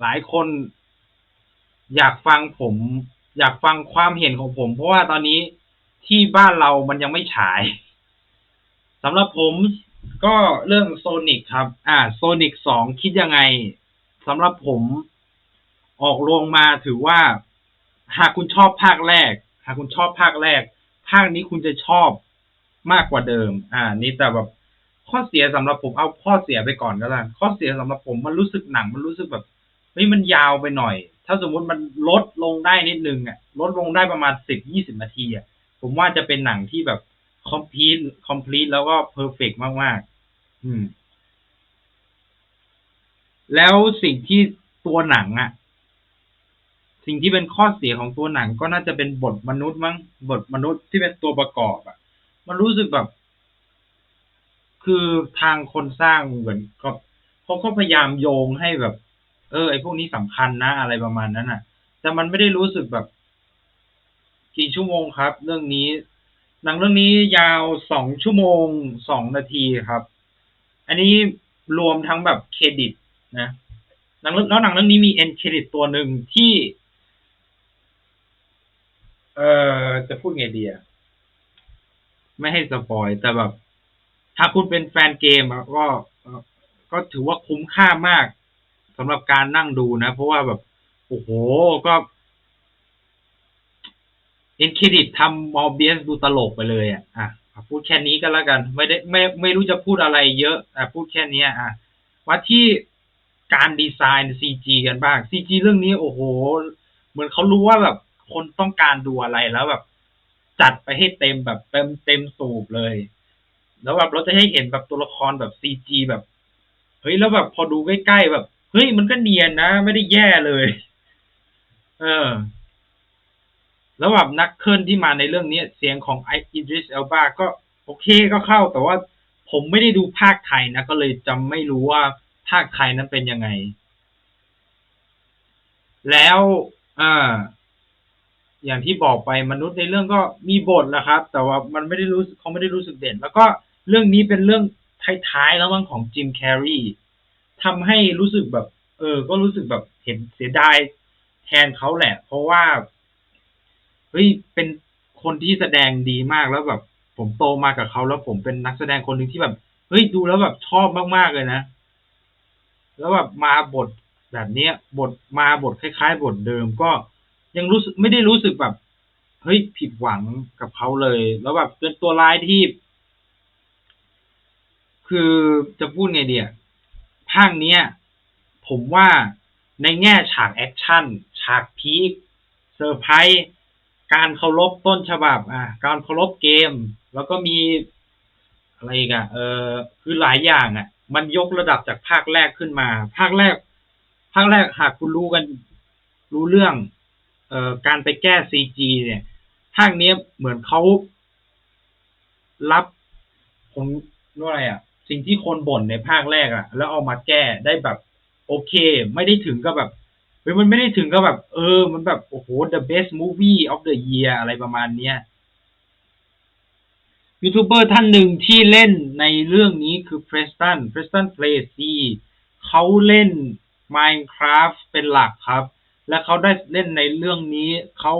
หลายคน อยากฟังผม อยากฟังความเห็นของผม เพราะว่าตอนนี้ที่บ้านเรามันยังไม่ฉายสำหรับผมก็เรื่องโซนิกครับ อ่าโซนิกสองคิดยังไงสำหรับผมออกโรงมาถือว่า หากคุณชอบภาคแรก หากคุณชอบภาคแรก ภาคนี้คุณจะชอบมากกว่าเดิม อ่า นี่แต่แบบข้อเสียสำหรับผมเอาข้อเสียไปก่อนก็แล้วข้อเสียสำหรับผมมันรู้สึกหนังมันรู้สึกแบบ เฮ้ยมันยาวไปหน่อย ถ้าสมมติมันลดลงได้นิดนึงอะลดลงได้ประมาณสิบยี่สิบนาทีอะผมว่าจะเป็นหนังที่แบบคอมพลีทคอมพลีทแล้วก็เพอร์เฟกมากๆ อืม แล้วสิ่งที่ตัวหนังอะสิ่งที่เป็นข้อเสียของตัวหนังก็น่าจะเป็นบทมนุษย์มั้งบทมนุษย์ที่เป็นตัวประกอบอะมันรู้สึกแบบ คือทางคนสร้างเหมือนก็เขาก็พยายามโยงให้แบบ เออไอพวกนี้สำคัญนะอะไรประมาณนั้นอะ แต่มันไม่ได้รู้สึกแบบ กี่ชั่วโมงครับ เรื่องนี้หนังเรื่องนี้ยาวสองชั่วโมงสองนาทีครับ อันนี้รวมทั้งแบบเครดิต นะหนังแล้วหนังเรื่องนี้มีเอ็นเครดิตตัวหนึ่งที่ เอ่อจะพูดไงดีอะไม่ให้สปอยแต่แบบ ถ้าคุณเป็นแฟนเกมก็ก็ถือว่าคุ้มค่ามาก สำหรับการนั่งดูนะ เพราะว่าแบบ โอ้โหก็เอ็นเครดิตทำมอร์เบียสดูตลกไปเลยอะอะพูดแค่นี้ก็แล้วกัน ไม่ได้ไม่ไม่รู้จะพูดอะไรเยอะอะพูดแค่นี้อะว่าที่การดีไซน์ซีจีกันบ้างซีจีเรื่องนี้โอ้โห เหมือนเขารู้ว่าแบบคนต้องการดูอะไรแล้วแบบ จัดไปให้เต็มแบบเต็มเต็มสูบเลย แล้วแบบเราจะให้เห็นแบบตัวละครแบบซีจีแบบเฮ้ยแล้วแบบพอดูใกล้ๆแบบ เฮ้ยมันก็เนียนนะ ไม่ได้แย่เลย เออ แล้วแบบนักเคลื่อนที่มาในเรื่องนี้เสียงของไออิดริสเอลบาก็โอเคก็เข้า แต่ว่าผมไม่ได้ดูภาคไทยนะ ก็เลยจำไม่รู้ว่าภาคไทยนั้นเป็นยังไง แล้วอ่าอย่างที่บอกไปมนุษย์ในเรื่องก็มีบทแหละครับ แต่ว่ามันไม่ได้รู้เขาไม่ได้รู้สึกเด่น แล้วก็เรื่องนี้เป็นเรื่องท้ายๆแล้วมั้งของจิมแคร์รี ทำให้รู้สึกแบบ เออ ก็รู้สึกแบบเห็นเสียดายแทนเขาแหละ เพราะว่าเฮ้ยเป็นคนที่แสดงดีมากแล้วแบบ ผมโตมากับเขาแล้วผมเป็นนักแสดงคนหนึ่งที่แบบเฮ้ยดูแล้วแบบชอบมากๆเลยนะแล้วแบบมาบทแบบเนี้ย บทมาบทคล้ายๆ บทเดิมก็ยังรู้สึกไม่ได้รู้สึกแบบเฮ้ยผิดหวังกับเขาเลย แล้วแบบเป็นตัวร้ายที่ คือจะพูดไงเดีย ภาคเนี้ย ผมว่าในแง่ฉากแอคชั่น ฉากพีคเซอร์ไพรส์การเคารพต้นฉบับ อะ การเคารพเกม แล้วก็มีอะไรอีกันเออคือหลายอย่างอะ มันยกระดับจากภาคแรกขึ้นมา ภาคแรก ภาคแรกหากคุณรู้กัน รู้เรื่อง เอ่อการไปแก้ซีจีเนี่ย ภาคนี้เหมือนเขารับผมว่าอะไรอะ สิ่งที่คนบ่นในภาคแรกอะแล้วเอามาแก้ได้แบบ โอเค ไม่ได้ถึงกับแบบเฮ้ยมันไม่ได้ถึงกับแบบ เออ มันแบบโอ้โห the best movie of the year อะไรประมาณเนี้ยยูทูบเบอร์ท่านหนึ่งที่เล่นในเรื่องนี้คือเพรสตันเพรสตันเพลซีเขาเล่น Minecraft เป็นหลักครับ และเขาได้เล่นในเรื่องนี้เขา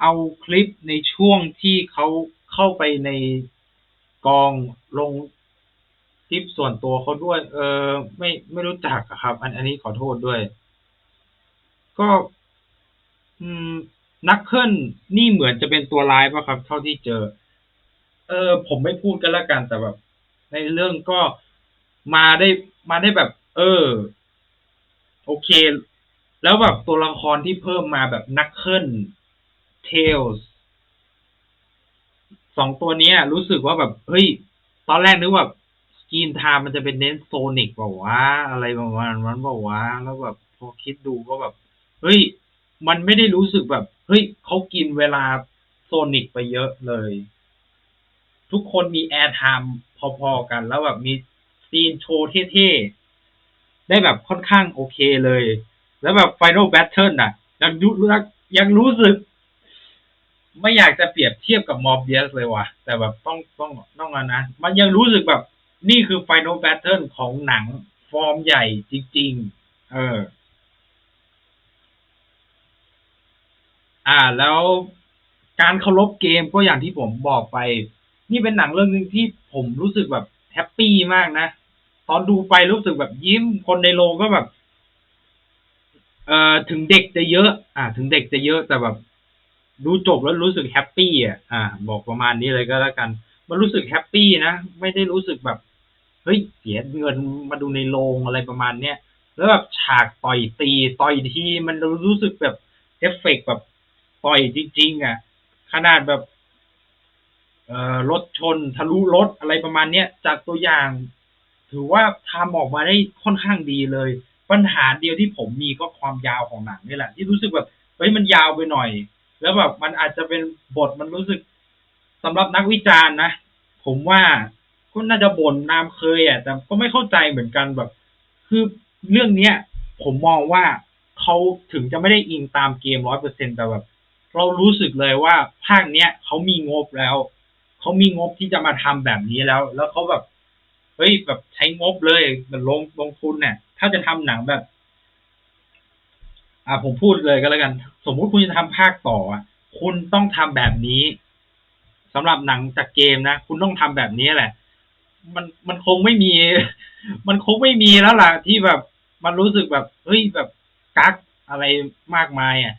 เอาคลิปในช่วงที่เขาเข้าไปในกองลง คลิปส่วนตัวเขาด้วย เออไม่ไม่รู้จักอะครับ อันอันนี้ขอโทษด้วย ก็อืมนักเคลื่อนนี่เหมือนจะเป็นตัวร้ายป่ะครับ เท่าที่เจอ เออ ผมไม่พูดกันละกันแต่แบบ ในเรื่องก็มาได้มาได้แบบ เออ โอเค แล้วแบบตัวละครที่เพิ่มมาแบบนักเคลื่อนเทลส์สองตัวนี้รู้สึกว่าแบบ เฮ้ย ตอนแรกนึกว่า กีนไทม์มันจะเป็นเน้นโซนิกเปล่าอะไรประมาณนั้นเปล่าแล้วแบบพอคิดดูก็แบบ เฮ้ย มันไม่ได้รู้สึกแบบ เฮ้ยเขากินเวลาโซนิกไปเยอะเลย ทุกคนมีแอร์ไทม์พอๆกัน แล้วแบบมีซีนโชว์เท่ๆ ได้แบบค่อนข้างโอเคเลย แล้วแบบ Final Battle น่ะ ยังรู้ยังรู้สึก ไม่อยากจะเปรียบเทียบกับมอบเบียสเลยว่ะ แต่แบบต้องต้องต้องนะ มันยังรู้สึกแบบ นี่คือ Final Pattern ของหนังฟอร์มใหญ่จริง ๆ เออ อ่า แล้วการเคารพเกมก็อย่างที่ผมบอกไป นี่เป็นหนังเรื่องหนึ่งที่ผมรู้สึกแบบแฮปปี้มากนะ ตอนดูไปรู้สึกแบบยิ้ม คนในโรงก็แบบ เอ่อ ถึงเด็กจะเยอะ อ่า ถึงเด็กจะเยอะแต่แบบ ดูจบแล้วรู้สึกแฮปปี้อะ อ่า บอกประมาณนี้เลยก็แล้วกัน มันรู้สึกแฮปปี้นะ ไม่ได้รู้สึกแบบ เฮ้ยเสียเงินมาดูในโรงอะไรประมาณเนี้ยแล้วแบบฉากต่อยตีต่อยทีมันรู้สึกแบบเอฟเฟกต์แบบต่อยจริง ๆ อะ ขนาดแบบเอ่อรถชนทะลุรถอะไรประมาณเนี้ยจากตัวอย่าง ถือว่าทำออกมาได้ค่อนข้างดีเลย ปัญหาเดียวที่ผมมีก็ความยาวของหนังนี่แหละ ที่รู้สึกแบบเฮ้ยมันยาวไปหน่อย แล้วแบบมันอาจจะเป็นบทมันรู้สึก สำหรับนักวิจารณ์นะ ผมว่าก็น่าจะบ่นนามเคยอะแต่ก็ไม่เข้าใจเหมือนกันแบบ คือเรื่องเนี้ย ผมมองว่าเขาถึงจะไม่ได้อิงตามเกมร้อยเปอร์เซ็นแต่แบบ เรารู้สึกเลยว่าภาคเนี้ยเขามีงบแล้วเขามีงบที่จะมาทำแบบนี้แล้ว แล้วเขาแบบเฮ้ยแบบใช้งบเลยมันลงลงทุนเนี่ย ถ้าจะทำหนังแบบ อ่าผมพูดเลยก็แล้วกัน สมมุติคุณจะทำภาคต่ออะคุณต้องทำแบบนี้ สำหรับหนังจากเกมนะ คุณต้องทำแบบนี้แหละ มันมันคงไม่มี มันคงไม่มีแล้วล่ะที่แบบมันรู้สึกแบบเฮ้ยแบบกักอะไรมากมายอะ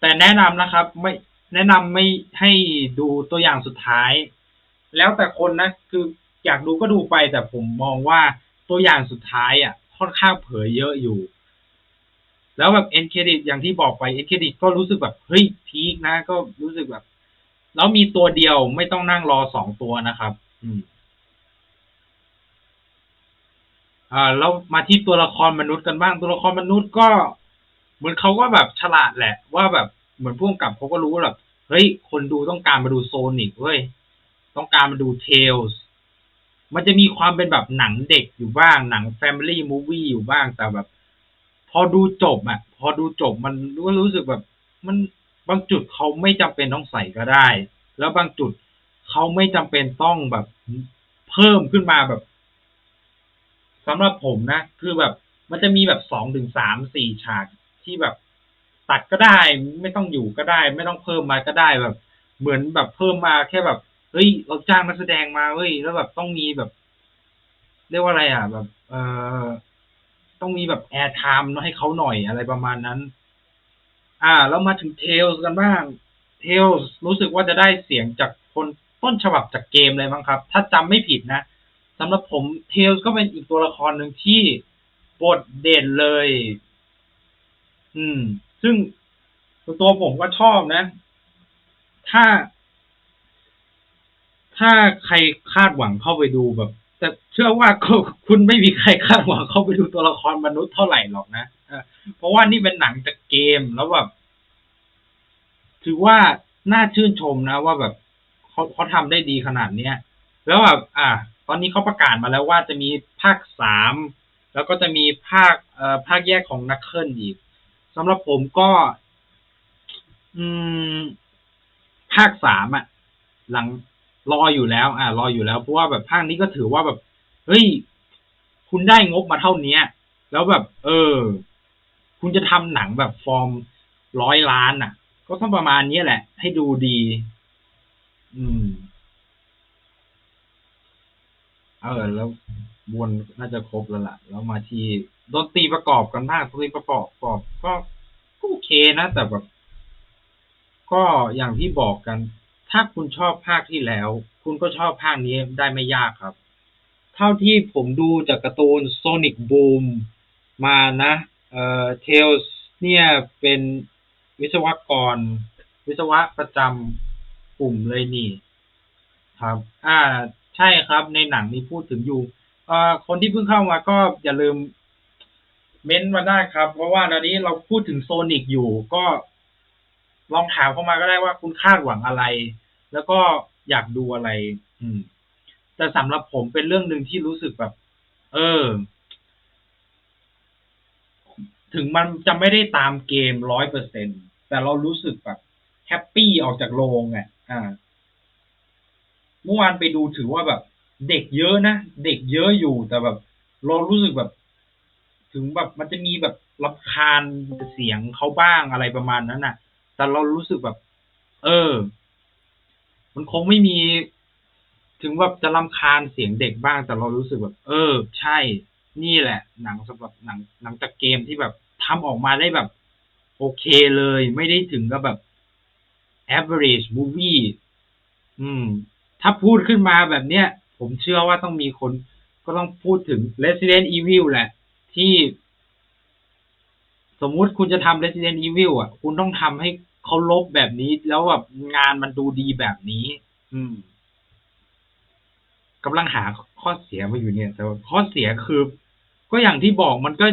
แต่แนะนำนะครับ ไม่แนะนำไม่ให้ดูตัวอย่างสุดท้าย แล้วแต่คนนะ คืออยากดูก็ดูไปแต่ผมมองว่าตัวอย่างสุดท้ายอะ ค่อนข้างเผยเยอะอยู่ แล้วแบบเอ็นเครดิตอย่างที่บอกไปเอ็นเครดิตก็รู้สึกแบบเฮ้ยพีคนะ ก็รู้สึกแบบ แล้วมีตัวเดียวไม่ต้องนั่งรอสองตัวนะครับ อืม อ่าแล้วมาที่ตัวละครมนุษย์กันบ้าง ตัวละครมนุษย์ก็เหมือนเขาก็แบบฉลาดแหละ ว่าแบบเหมือนพ่วงกับเขาก็รู้ว่าแบบเฮ้ยคนดูต้องการมาดูโซนิกเว้ยต้องการมาดูเทลส์มันจะมีความเป็นแบบหนังเด็กอยู่บ้างหนังแฟมิลี่มูวี่อยู่บ้างแต่แบบ พอดูจบอะ พอดูจบมันก็รู้สึกแบบ มัน บางจุดเขาไม่จำเป็นต้องใส่ก็ได้ แล้วบางจุดเขาไม่จำเป็นต้องแบบเพิ่มขึ้นมาแบบสำหรับผมนะ คือแบบมันจะมีแบบสองถึงสามสี่ฉากที่แบบตัดก็ได้ ไม่ต้องอยู่ก็ได้ ไม่ต้องเพิ่มมาก็ได้แบบ เหมือนแบบเพิ่มมาแค่แบบเฮ้ยเราจ้างนักแสดงมาเฮ้ยแล้วแบบต้องมีแบบ เรียกว่าอะไรอะ แบบ เอ่อต้องมีแบบแอร์ไทม์ให้เขาหน่อยอะไรประมาณนั้น อ่า แล้วมาถึงเทลส์กันบ้างเทลส์รู้สึกว่าจะได้เสียงจากคนต้นฉบับจากเกมเลยมั้งครับ ถ้าจำไม่ผิดนะสำหรับผมเทลส์ก็เป็นอีกตัวละครหนึ่งที่บทเด่นเลย อืม ซึ่งตัวผมก็ชอบนะ ถ้า ถ้าใครคาดหวังเข้าไปดูแบบ แต่เชื่อว่าคุณไม่มีใครคาดหวังเข้าไปดูตัวละครมนุษย์เท่าไหร่หรอกนะ เพราะว่านี่เป็นหนังจากเกมแล้วแบบถือว่าน่าชื่นชมนะว่าแบบเขาเขาทำได้ดีขนาดเนี้ยแล้วแบบอะตอนนี้เขาประกาศมาแล้วว่าจะมีภาคสามแล้วก็จะมีภาคเอ่อภาคแยกของนักเคิลอีกสำหรับผมก็ อืม ภาคสามอะ หลังรออยู่แล้ว อ่ารออยู่แล้วเพราะว่าแบบภาคนี้ก็ถือว่าแบบ เฮ้ย คุณได้งบมาเท่านี้แล้วแบบ เออ คุณจะทำหนังแบบฟอร์มร้อยล้านอะ ก็ต้องประมาณนี้แหละ ให้ดูดี อืม เออ แล้ววนน่าจะครบแล้วล่ะ แล้วมาที่ดนตรีประกอบกันบ้างดนตรีประกอบประกอบก็ก็โอเคนะ แต่แบบ ก็อย่างที่บอกกัน ถ้าคุณชอบภาคที่แล้ว คุณก็ชอบภาคนี้ได้ไม่ยากครับ เท่าที่ผมดูจากการ์ตูน Sonic Boom มานะ เอ่อ Tails เนี่ยเป็นวิศวกร วิศวะประจำกลุ่มเลยนี่ครับ อ่า ใช่ครับ ในหนังมีพูดถึงอยู่เอ่อคนที่เพิ่งเข้ามาก็อย่าลืมเม้นต์มาได้ครับ เพราะว่าตอนนี้เราพูดถึงโซนิกอยู่ก็ลองถามเข้ามาก็ได้ว่าคุณคาดหวังอะไร แล้วก็อยากดูอะไร อืม แต่สำหรับผมเป็นเรื่องหนึ่งที่รู้สึกแบบ เออ ถึงมันจะไม่ได้ตามเกมร้อยเปอร์เซ็นแต่เรารู้สึกแบบแฮปปี้ออกจากโรงอะ อ่า เมื่อวานไปดูถือว่าแบบ เด็กเยอะนะ เด็กเยอะอยู่แต่แบบ เรารู้สึกแบบ ถึงแบบมันจะมีแบบรำคาญเสียงเขาบ้างอะไรประมาณนั้นน่ะ แต่เรารู้สึกแบบ เออ มันคงไม่มี ถึงว่าจะรำคาญเสียงเด็กบ้าง แต่เรารู้สึกแบบ เออ ใช่ นี่แหละ หนังสำหรับหนังหนังจากเกมที่แบบทำออกมาได้แบบ โอเคเลย ไม่ได้ถึงกับแบบ average movie อืม ถ้าพูดขึ้นมาแบบเนี้ย ผมเชื่อว่าต้องมีคน ก็ต้องพูดถึง Resident Evil แหละ ที่ สมมุติคุณจะทำ Resident Evil อะ คุณต้องทำให้เขาลบแบบนี้ แล้วแบบงานมันดูดีแบบนี้ อืมกำลังหาข้อเสียมาอยู่เนี่ย แต่ข้อเสียคือ ก็อย่างที่บอกมันก็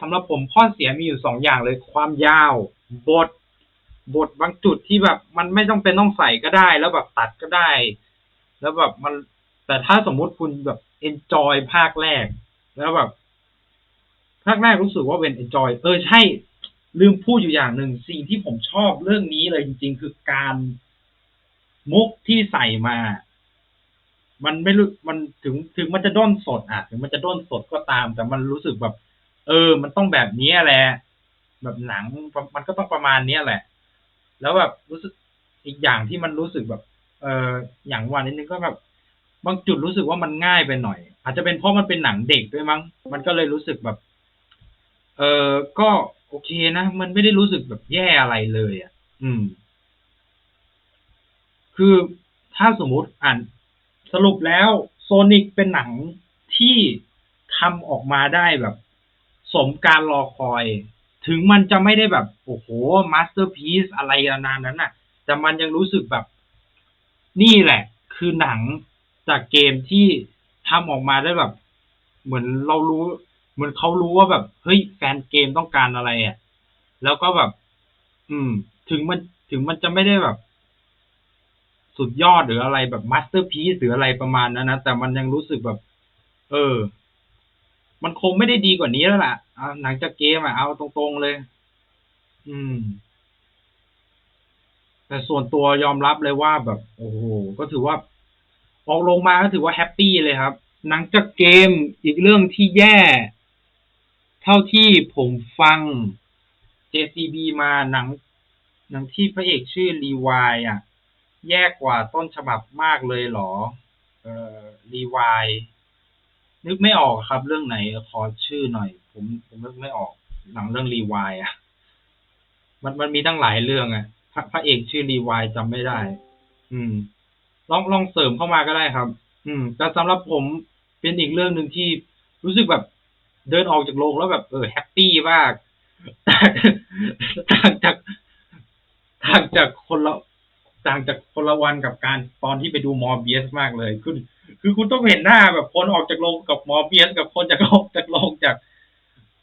สำหรับผมข้อเสียมีอยู่สองอย่างเลย ความยาว บท บทบางจุดที่แบบ มันไม่ต้องเป็นต้องใส่ก็ได้ แล้วแบบตัดก็ได้ แล้วแบบมัน แต่ถ้าสมมุติคุณแบบ enjoy ภาคแรก แล้วแบบ ภาคแรกรู้สึกว่าเป็น enjoy เออใช่ ลืมพูดอยู่อย่างหนึ่งสิ่งที่ผมชอบเรื่องนี้เลยจริง ๆ คือการมุกที่ใส่มา มันไม่รู้มันถึงถึงมันจะด้นสดอะ ถึงมันจะด้นสดก็ตาม แต่มันรู้สึกแบบ เออ มันต้องแบบนี้แหละแบบหนังมันก็ต้องประมาณเนี้ยแหละ แล้วแบบรู้สึกอีกอย่างที่มันรู้สึกแบบ เอออย่างวันนิดนึงก็แบบบางจุดรู้สึกว่ามันง่ายไปหน่อย อาจจะเป็นเพราะมันเป็นหนังเด็กด้วยมั้ง มันก็เลยรู้สึกแบบ เออก็โอเคนะ มันไม่ได้รู้สึกแบบแย่อะไรเลยอะ อืม คือถ้าสมมติอ่าน สรุปแล้วโซนิกเป็นหนังที่ทำออกมาได้แบบ สมการรอคอย ถึงมันจะไม่ได้แบบ โอ้โหมาสเตอร์พีซอะไรนานนั้นน่ะ แต่มันยังรู้สึกแบบ นี่แหละ คือหนังจากเกมที่ทำออกมาได้แบบ เหมือนเรารู้ เหมือนเขารู้ว่าแบบ เฮ้ยแฟนเกมต้องการอะไรอะ แล้วก็แบบ อืม ถึงมันถึงมันจะไม่ได้แบบ สุดยอดหรืออะไรแบบมาสเตอร์พีซหรืออะไรประมาณนั้นนะแต่มันยังรู้สึกแบบ เออ มันคงไม่ได้ดีกว่านี้แล้วล่ะหนังจากเกมอะเอาตรงๆเลย อืม แต่ส่วนตัวยอมรับเลยว่าแบบ โอ้โหก็ถือว่า ออกลงมาก็ถือว่าแฮปปี้เลยครับ หนังจากเกมอีกเรื่องที่แย่ เท่าที่ผมฟัง JCB มาหนังหนังที่พระเอกชื่อรีวายอะ แย่กว่าต้นฉบับมากเลยเหรอ เอ่อ รีวาย นึกไม่ออกครับ เรื่องไหน ขอชื่อหน่อย ผมผมนึกไม่ออก หนังเรื่องรีวายอะ มันมันมีตั้งหลายเรื่องอะพระพระเอกชื่อรีวายจำไม่ได้ อืม ลองลองเสริมเข้ามาก็ได้ครับ อืม แต่สำหรับผมเป็นอีกเรื่องหนึ่งที่รู้สึกแบบเดินออกจากโรงแล้วแบบเออแฮปปี้มากต่างจากต่างจากคนละ ต่างจากคนละวันกับการตอนที่ไปดูมอร์เบียสมากเลยคือคือคุณต้องเห็นหน้าแบบคนออกจากโรงกับมอร์เบียสกับคนจากออกจากโรงจาก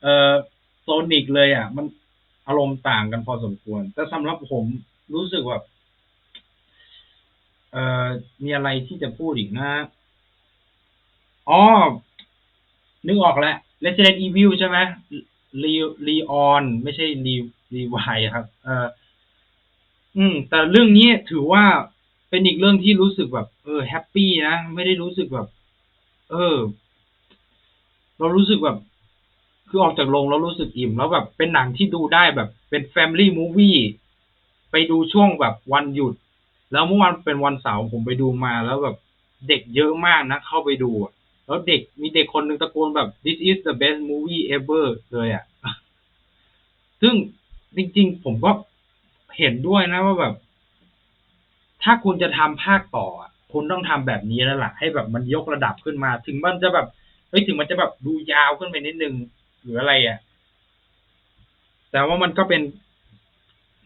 เอ่อโซนิกเลยอะ มันอารมณ์ต่างกันพอสมควร แต่สำหรับผมรู้สึกแบบเอ่อมีอะไรที่จะพูดอีกนะอ๋อนึกออกแล้ว Resident Evil ใช่ไหมรีรีออนไม่ใช่รีรีวายครับ เอ่อ อืม แต่เรื่องนี้ถือว่าเป็นอีกเรื่องที่รู้สึกแบบ เออแฮปปี้นะ ไม่ได้รู้สึกแบบ เออ เรารู้สึกแบบ คือออกจากโรงแล้วรู้สึกอิ่ม แล้วแบบเป็นหนังที่ดูได้แบบ เป็นแฟมิลี่มูวี่ไปดูช่วงแบบวันหยุด แล้วเมื่อวานเป็นวันเสาร์ผมไปดูมาแล้วแบบเด็กเยอะมากนะ เข้าไปดูแล้วเด็กมีเด็กคนหนึ่งตะโกนแบบ this is the best movie ever เลยอะ ซึ่งจริง ๆ ผมก็ เห็นด้วยนะว่าแบบ ถ้าคุณจะทำภาคต่อคุณต้องทำแบบนี้แล้วล่ะ ให้แบบมันยกระดับขึ้นมา ถึงมันจะแบบเฮ้ยถึงมันจะแบบดูยาวขึ้นไปนิดนึงหรืออะไรอะ แต่ว่ามันก็เป็น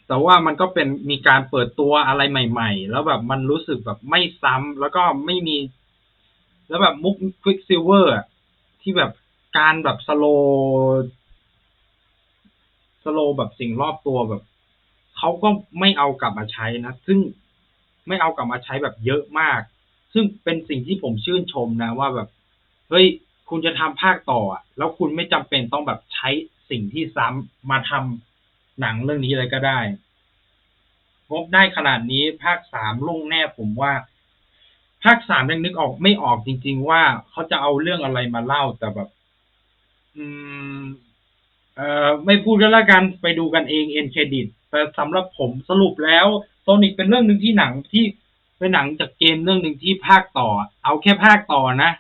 แต่ว่ามันก็เป็นมีการเปิดตัวอะไรใหม่ ๆ แล้วแบบมันรู้สึกแบบไม่ซ้ำแล้วก็ไม่มี แล้วแบบมุกควิกซิลเวอร์ที่แบบการแบบสโลสโลแบบสิ่งรอบตัวแบบ เขาก็ไม่เอากลับมาใช้นะ ซึ่งไม่เอากลับมาใช้แบบเยอะมาก ซึ่งเป็นสิ่งที่ผมชื่นชมนะ ว่าแบบ เฮ้ย คุณจะทำภาคต่ออะแล้วคุณไม่จำเป็นต้องแบบใช้สิ่งที่ซ้ำมาทำหนังเรื่องนี้เลยก็ได้งบได้ขนาดนี้ภาคสามลงแน่ผมว่า ภาคสามยังนึกออกไม่ออกจริง ๆ ว่าเขาจะเอาเรื่องอะไรมาเล่าแต่แบบ อืม เอ่อไม่พูดกันแล้วกันไปดูกันเองเอ็นเครดิตแต่สำหรับผมสรุปแล้วโซนิกเป็นเรื่องหนึ่งที่หนังที่เป็นหนังจากเกมเรื่องหนึ่งที่ภาคต่อ เอาแค่ภาคต่อนะ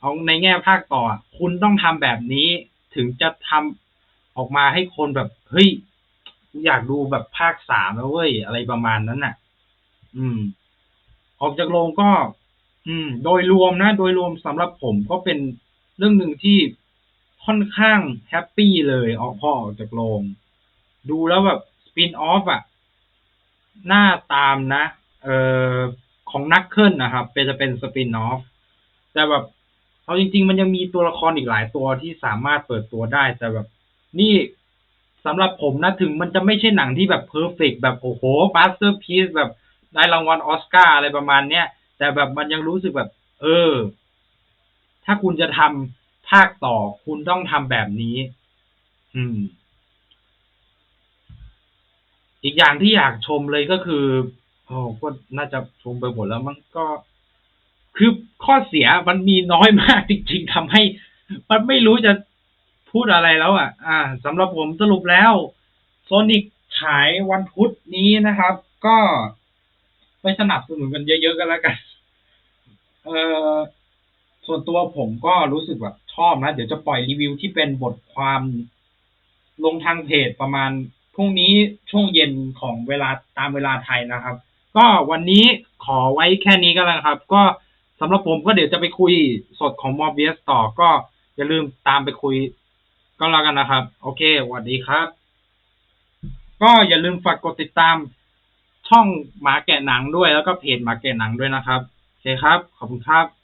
เอาในแง่ภาคต่อ คุณต้องทำแบบนี้ถึงจะทำออกมาให้คนแบบเฮ้ยอยากดูแบบภาคสามแล้วเว้ยอะไรประมาณนั้นน่ะ อืม ออกจากโรงก็ อืม โดยรวมนะ โดยรวมสำหรับผมก็เป็นเรื่องหนึ่งที่ ค่อนข้างแฮปปี้เลยออกพ่อออกจากโรงดูแล้วแบบสปินออฟอะหน้าตามนะเอ่อของนักเคิลนะครับ เป็นจะเป็นสปินออฟแต่แบบเอาจริง ๆ มันยังมีตัวละครอีกหลายตัวที่สามารถเปิดตัวได้ แต่แบบ นี่สำหรับผมนะถึงมันจะไม่ใช่หนังที่แบบเพอร์เฟกแบบโอ้โหมาสเตอร์พีซแบบได้รางวัลออสการ์อะไรประมาณเนี้ยแต่แบบมันยังรู้สึกแบบ เออ ถ้าคุณจะทำ ภาคต่อคุณต้องทำแบบนี้ อืม อีกอย่างที่อยากชมเลยก็คือโอ้ก็น่าจะชมไปหมดแล้วมั้งก็ คือข้อเสียมันมีน้อยมากจริง ๆทำให้ มันไม่รู้จะพูดอะไรแล้ว อะ อ่าสำหรับผมสรุปแล้วโซนิกขายวันพุธนี้นะครับ ก็ไปสนับสนุนกันเยอะๆกันแล้วกัน เอ่อส่วนตัวผมก็รู้สึกแบบ ชอบนะ เดี๋ยวจะปล่อยรีวิวที่เป็นบทความลงทางเพจประมาณพรุ่งนี้ช่วงเย็นของเวลาตามเวลาไทยนะครับ ก็วันนี้ขอไว้แค่นี้ก็แล้วครับ ก็สำหรับผมก็เดี๋ยวจะไปคุยสดของมอ b เ u สต่อก็อย่าลืมตามไปคุยก็แล้วกันนะครับ โอเคสวัสดีครับ ก็อย่าลืมฝากกดติดตามช่องหมาแกะหนังด้วยแล้วก็เพจหมาแกะหนังด้วยนะครับโอเคครับ ขอบคุณครับ